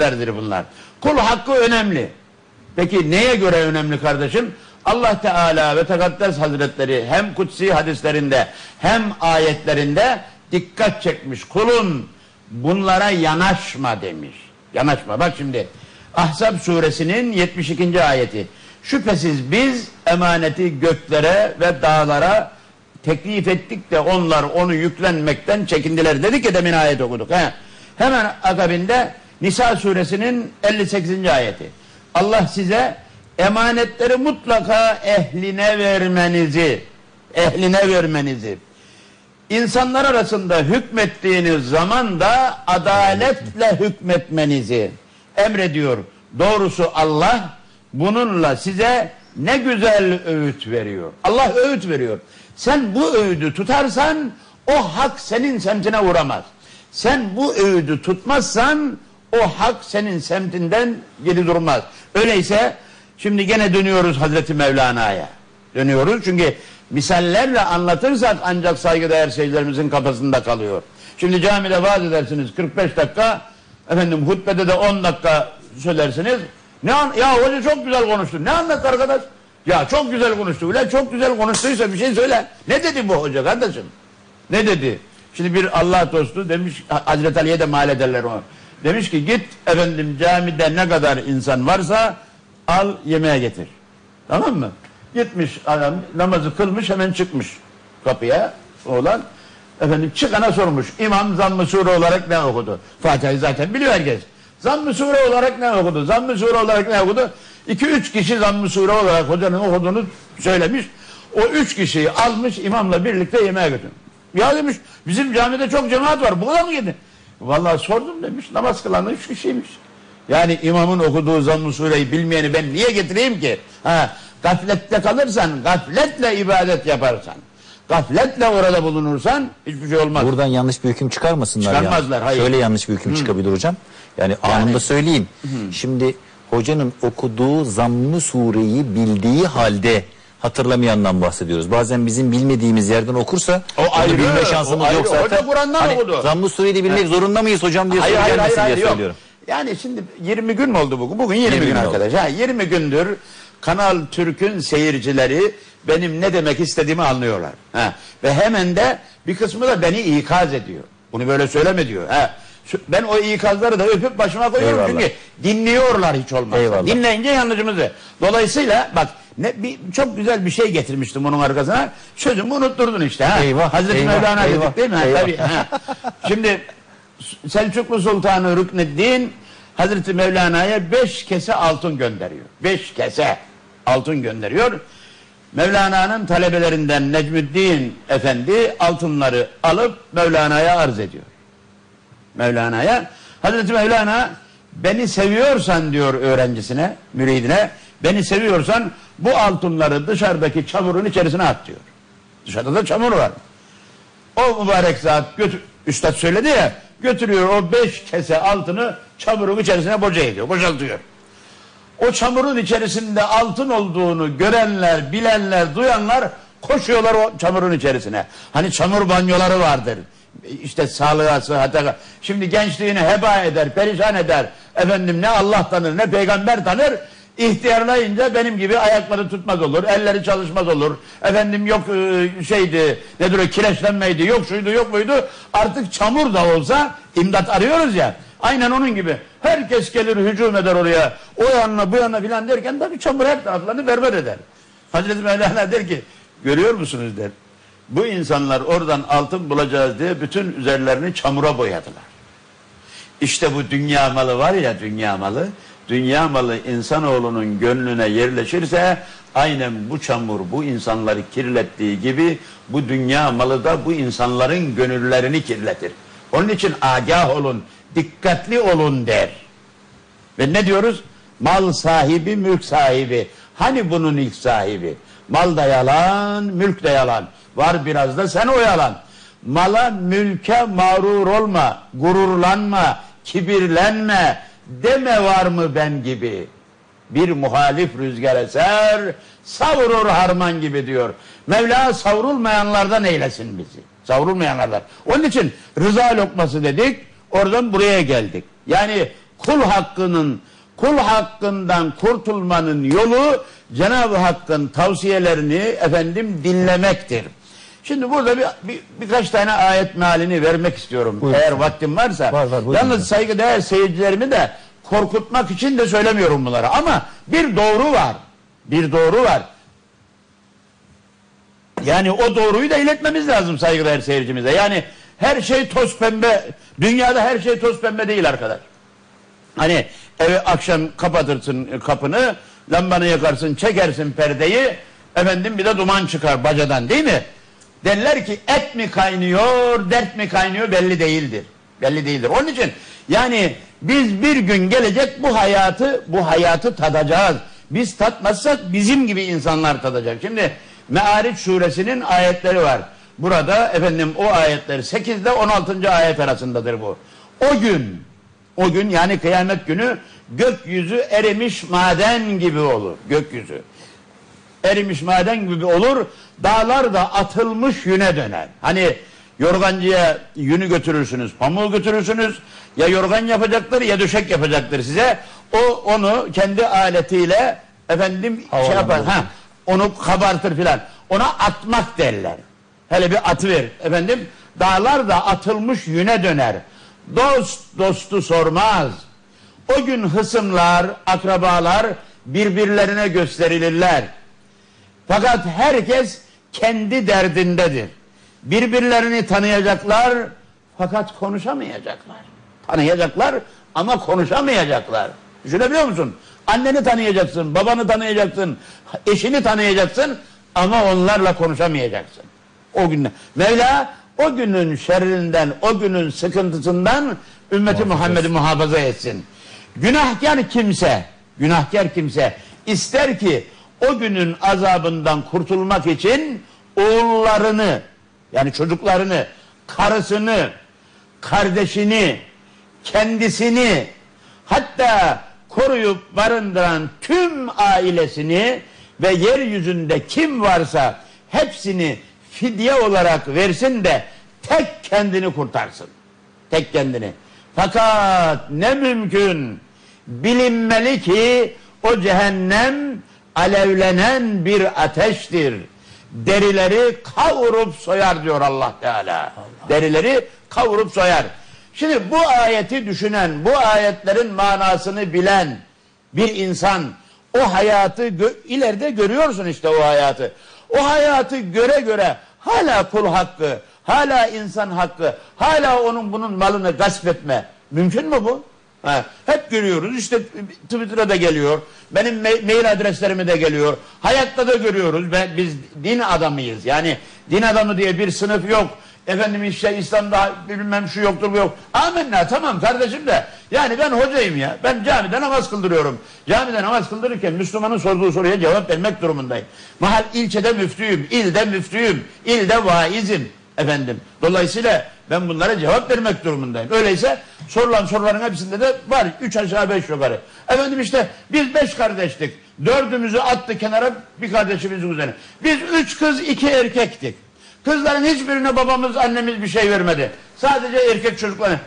Derdir bunlar. Kul hakkı önemli. Peki neye göre önemli kardeşim? Allah Teala ve Tekaddes Hazretleri hem kutsi hadislerinde hem ayetlerinde dikkat çekmiş. Kulun bunlara yanaşma demiş. Yanaşma. Bak şimdi Ahzab suresinin 72. ayeti. Şüphesiz biz emaneti göklere ve dağlara teklif ettik de onlar onu yüklenmekten çekindiler. Dedik ya demin ayet okuduk. He. Hemen akabinde Nisa suresinin 58. ayeti. Allah size emanetleri mutlaka ehline vermenizi, ehline vermenizi, insanlar arasında hükmettiğiniz zaman da adaletle hükmetmenizi emrediyor. Doğrusu Allah bununla size ne güzel öğüt veriyor. Allah öğüt veriyor. Sen bu öğüdü tutarsan o hak senin semtine uğramaz. Sen bu öğüdü tutmazsan o hak senin semtinden geri durmaz. Öyleyse şimdi gene dönüyoruz Hazreti Mevlana'ya. Dönüyoruz çünkü misallerle anlatırsak ancak saygıdeğer şeylerimizin kafasında kalıyor. Şimdi camide vaaz edersiniz 45 dakika, efendim hutbede de 10 dakika söylersiniz. Ne an ya hoca çok güzel konuştu. Ne anlat arkadaş? Ya çok güzel konuştu. Ulan çok güzel konuştuysa bir şey söyle. Ne dedi bu hoca kardeşim? Ne dedi? Şimdi bir Allah dostu demiş Hazreti Ali'ye de mal ederler onu. Demiş ki git efendim camide ne kadar insan varsa al yemeğe getir. Tamam mı? Gitmiş adam namazı kılmış hemen çıkmış kapıya oğlan. Efendim çıkana sormuş. İmam zamm-ı sure olarak ne okudu? Fatiha'yı zaten biliyor herkes. Zamm-ı sure olarak ne okudu? Zamm-ı sure olarak ne okudu? İki üç kişi zamm-ı sure olarak hocanın okuduğunu söylemiş. O üç kişiyi almış imamla birlikte yemeğe götürmüş. Ya demiş bizim camide çok cemaat var. Bu kadar mı yedin? Vallahi sordum demiş. Namaz kılan üç kişiymiş. Yani imamın okuduğu zamm-ı sureyi bilmeyeni ben niye getireyim ki? Ha, gaflette kalırsan, gafletle ibadet yaparsan, gafletle orada bulunursan hiçbir şey olmaz. Buradan yanlış bir hüküm çıkarmasınlar Çıkarmazlar, yani. hayır. Şöyle yanlış bir hüküm çıkabilir hocam. Yani, anında söyleyeyim. Şimdi hocanın okuduğu zammı sureyi bildiği halde hatırlamayandan bahsediyoruz. Bazen bizim bilmediğimiz yerden okursa O ayrı, bilme o şansımız ayrı. yok zaten. Hoca Kur'an'dan hani, okudu. Zammı sureyi de bilmek zorunda mıyız hocam diye Hayır soru hayır hayır, gelmesin hayır diye yok. söylüyorum. Yani şimdi 20 gün mü oldu bugün? Bugün 20, 20 gün gün arkadaş. Ha, 20 gündür Kanal Türk'ün seyircileri benim ne demek istediğimi anlıyorlar. Ha. Ve hemen de bir kısmı da beni ikaz ediyor. Bunu böyle söyleme diyor. Ha. Ben o ikazları da öpüp başıma koyuyorum Eyvallah. çünkü dinliyorlar hiç olmazsa. Eyvallah. Dinleyince yanlışımızı. Dolayısıyla bak ne bir çok güzel bir şey getirmiştim onun arkasına. Sözümü unutturdun işte ha. Eyvah, Hazreti eyvah, Mevlana eyvah, dedik değil mi? Eyvah. tabii. Ha. Şimdi Selçuklu Sultanı Rükneddin Hazreti Mevlana'ya beş kese altın gönderiyor. Beş kese altın gönderiyor. Mevlana'nın talebelerinden Necmuddin Efendi altınları alıp Mevlana'ya arz ediyor. Mevlana'ya. Hazreti Mevlana beni seviyorsan diyor öğrencisine, müridine, beni seviyorsan bu altınları dışarıdaki çamurun içerisine at diyor. Dışarıda da çamur var. O mübarek zat götür, üstad söyledi ya götürüyor o beş kese altını çamurun içerisine boca ediyor, boşaltıyor. O çamurun içerisinde altın olduğunu görenler, bilenler, duyanlar koşuyorlar o çamurun içerisine. Hani çamur banyoları vardır. İşte sağlığa, sıhhate. Şimdi gençliğini heba eder, perişan eder. Efendim ne Allah tanır ne peygamber tanır. İhtiyarlayınca benim gibi ayakları tutmaz olur, elleri çalışmaz olur. Efendim yok e, şeydi, nedir o kireçlenmeydi, yok şuydu yok buydu. Artık çamur da olsa imdat arıyoruz ya. Aynen onun gibi. Herkes gelir hücum eder oraya. O yanına bu yanına filan derken tabii çamur her taraflarını berber eder. Hazreti Mevlana der ki görüyor musunuz der. Bu insanlar oradan altın bulacağız diye bütün üzerlerini çamura boyadılar. İşte bu dünya malı var ya dünya malı. Dünya malı insanoğlunun gönlüne yerleşirse aynen bu çamur bu insanları kirlettiği gibi bu dünya malı da bu insanların gönüllerini kirletir. Onun için agah olun, dikkatli olun der. Ve ne diyoruz? Mal sahibi, mülk sahibi. Hani bunun ilk sahibi? Mal da yalan, mülk de yalan. Var biraz da sen o yalan. Mala, mülke mağrur olma, gururlanma, kibirlenme, deme var mı ben gibi. Bir muhalif rüzgar eser, savurur harman gibi diyor. Mevla savrulmayanlardan eylesin bizi. Savrulmayanlardan. Onun için rıza lokması dedik, oradan buraya geldik. Yani kul hakkının kul hakkından kurtulmanın yolu Cenab-ı Hakk'ın tavsiyelerini efendim dinlemektir. Şimdi burada bir, bir birkaç tane ayet mealini vermek istiyorum. Buyurun. Eğer vaktim varsa. Var, var. Yalnız saygıdeğer seyircilerimi de korkutmak için de söylemiyorum bunları. Ama bir doğru var. Bir doğru var. Yani o doğruyu da iletmemiz lazım saygıdeğer seyircimize. Yani her şey toz pembe. Dünyada her şey toz pembe değil arkadaş. Hani eve akşam kapatırsın kapını, lambanı yakarsın, çekersin perdeyi, efendim bir de duman çıkar bacadan değil mi? Derler ki et mi kaynıyor, dert mi kaynıyor belli değildir. Belli değildir. Onun için yani biz bir gün gelecek bu hayatı, bu hayatı tadacağız. Biz tatmazsak bizim gibi insanlar tadacak. Şimdi Me'ariç suresinin ayetleri var. Burada efendim o ayetler 8 ile 16. ayet arasındadır bu. O gün o gün yani kıyamet günü gökyüzü erimiş maden gibi olur. Gökyüzü erimiş maden gibi olur. Dağlar da atılmış yüne döner. Hani yorgancıya yünü götürürsünüz, pamuğu götürürsünüz. Ya yorgan yapacaktır ya döşek yapacaktır size. O onu kendi aletiyle efendim şey Havalandırır. yapar. Ha, onu kabartır filan. Ona atmak derler. Hele bir atı ver. Efendim dağlar da atılmış yüne döner. Dost dostu sormaz. O gün hısımlar, akrabalar birbirlerine gösterilirler. Fakat herkes kendi derdindedir. Birbirlerini tanıyacaklar fakat konuşamayacaklar. Tanıyacaklar ama konuşamayacaklar. Düşünebiliyor musun? Anneni tanıyacaksın, babanı tanıyacaksın, eşini tanıyacaksın ama onlarla konuşamayacaksın. O gün Mevla o günün şerrinden, o günün sıkıntısından ümmeti Muhammed'i muhafaza etsin. Günahkar kimse, günahkar kimse ister ki o günün azabından kurtulmak için oğullarını yani çocuklarını, karısını, kardeşini, kendisini hatta koruyup barındıran tüm ailesini ve yeryüzünde kim varsa hepsini fidye olarak versin de tek kendini kurtarsın. Tek kendini. Fakat ne mümkün bilinmeli ki o cehennem alevlenen bir ateştir. Derileri kavurup soyar diyor Allah Teala. Derileri kavurup soyar. Şimdi bu ayeti düşünen, bu ayetlerin manasını bilen bir insan o hayatı gö- ileride görüyorsun işte o hayatı. O hayatı göre göre hala kul hakkı, hala insan hakkı, hala onun bunun malını gasp etme. Mümkün mü bu? Ha, hep görüyoruz işte Twitter'a da geliyor. Benim me- mail adreslerime de geliyor. Hayatta da görüyoruz. Ben, biz din adamıyız. Yani din adamı diye bir sınıf yok. Efendim işte İslam'da bilmem şu yoktur bu yok. Amenna tamam kardeşim de. Yani ben hocayım ya. Ben camide namaz kıldırıyorum. Camide namaz kıldırırken Müslümanın sorduğu soruya cevap vermek durumundayım. Mahal ilçede müftüyüm, ilde müftüyüm, ilde vaizim efendim. Dolayısıyla ben bunlara cevap vermek durumundayım. Öyleyse sorulan soruların hepsinde de var. Üç aşağı beş yukarı. Efendim işte biz beş kardeştik. Dördümüzü attı kenara bir kardeşimizin üzerine. Biz üç kız iki erkektik. Kızların hiçbirine babamız annemiz bir şey vermedi. Sadece erkek çocukları.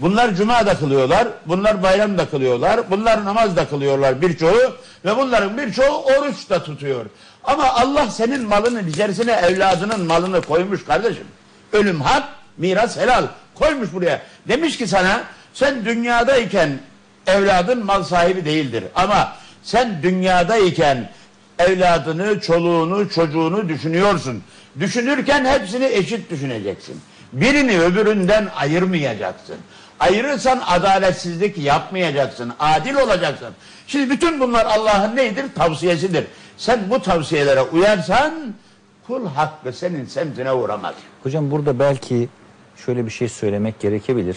Bunlar cuma da kılıyorlar. Bunlar bayram da kılıyorlar. Bunlar namaz da kılıyorlar birçoğu. Ve bunların birçoğu oruç da tutuyor. Ama Allah senin malının içerisine evladının malını koymuş kardeşim. Ölüm hak, miras helal. Koymuş buraya. Demiş ki sana sen dünyadayken evladın mal sahibi değildir. Ama sen dünyadayken evladını, çoluğunu, çocuğunu düşünüyorsun. Düşünürken hepsini eşit düşüneceksin. Birini öbüründen ayırmayacaksın. Ayırırsan adaletsizlik yapmayacaksın. Adil olacaksın. Şimdi bütün bunlar Allah'ın neydir? Tavsiyesidir. Sen bu tavsiyelere uyarsan kul hakkı senin semtine uğramaz. Hocam burada belki şöyle bir şey söylemek gerekebilir.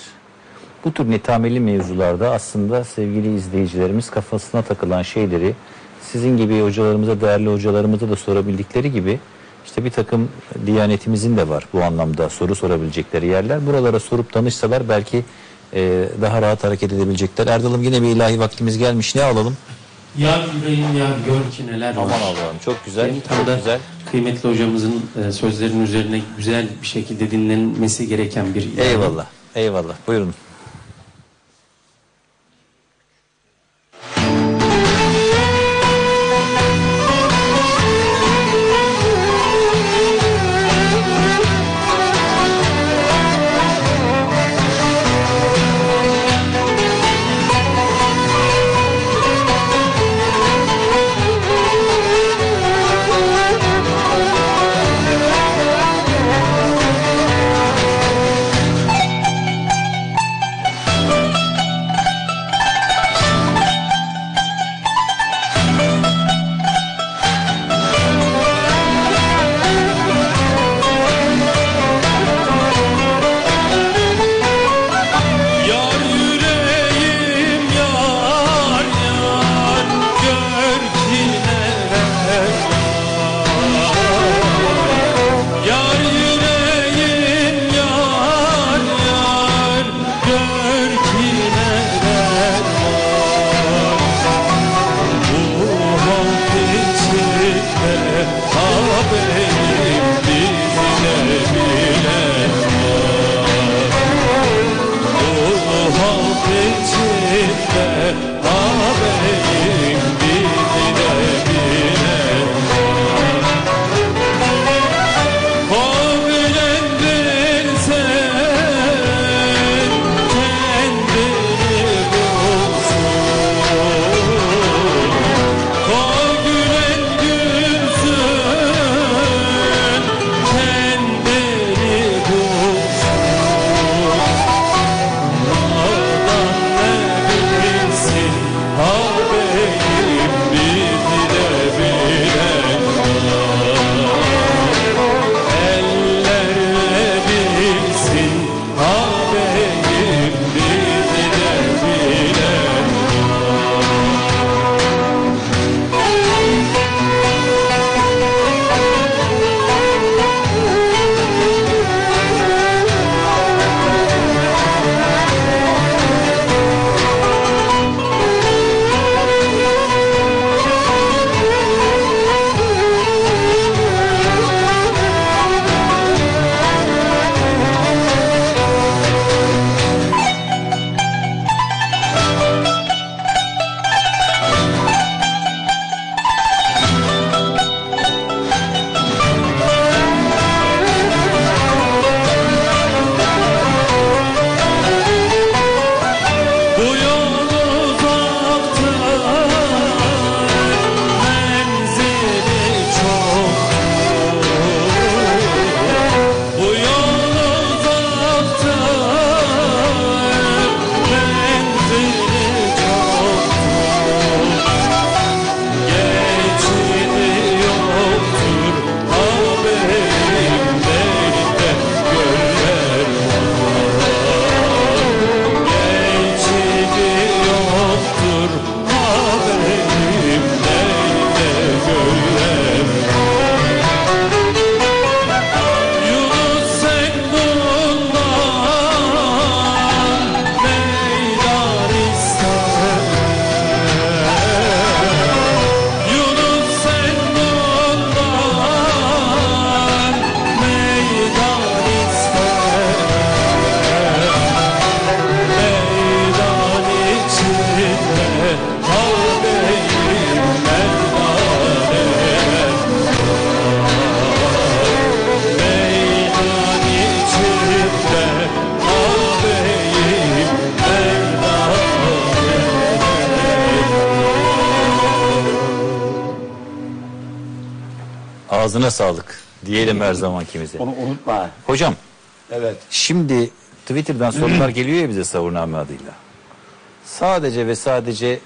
Bu tür netameli mevzularda aslında sevgili izleyicilerimiz kafasına takılan şeyleri sizin gibi hocalarımıza, değerli hocalarımıza da sorabildikleri gibi işte bir takım diyanetimizin de var bu anlamda soru sorabilecekleri yerler. Buralara sorup danışsalar belki e, daha rahat hareket edebilecekler. Erdal'ım yine bir ilahi vaktimiz gelmiş. Ne alalım? Ya yüreğim ya gör ki neler var. Aman Allah'ım çok güzel, Benim çok güzel. Kıymetli hocamızın e, sözlerinin üzerine güzel bir şekilde dinlenmesi gereken bir. Eyvallah, eyvallah. Buyurun. Ağzına sağlık diyelim her zamankimize. Onu unutma. Hocam Evet. Şimdi Twitter'dan sorular geliyor ya bize savurname adıyla. Sadece ve sadece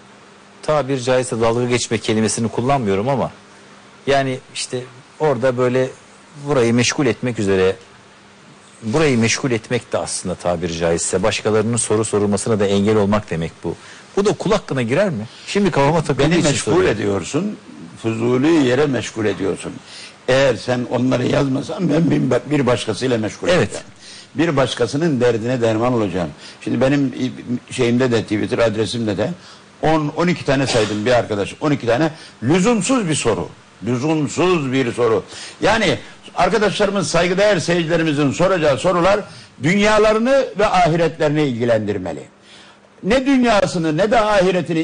tabir caizse dalga geçme kelimesini kullanmıyorum ama yani işte orada böyle burayı meşgul etmek üzere burayı meşgul etmek de aslında tabiri caizse başkalarının soru sorulmasına da engel olmak demek bu. Bu da kul hakkına girer mi? Şimdi kafama takıldığı Beni için meşgul soruyorum. ediyorsun. Fuzuli yere meşgul ediyorsun. Eğer sen onları yazmasan ben bir- bir başkasıyla meşgul Evet. edeceğim. Bir başkasının derdine derman olacağım. Şimdi benim şeyimde de Twitter adresimde de 10 12 tane saydım bir arkadaş. 12 tane lüzumsuz bir soru. Lüzumsuz bir soru. Yani arkadaşlarımız saygıdeğer seyircilerimizin soracağı sorular dünyalarını ve ahiretlerini ilgilendirmeli. Ne dünyasını ne de ahiretini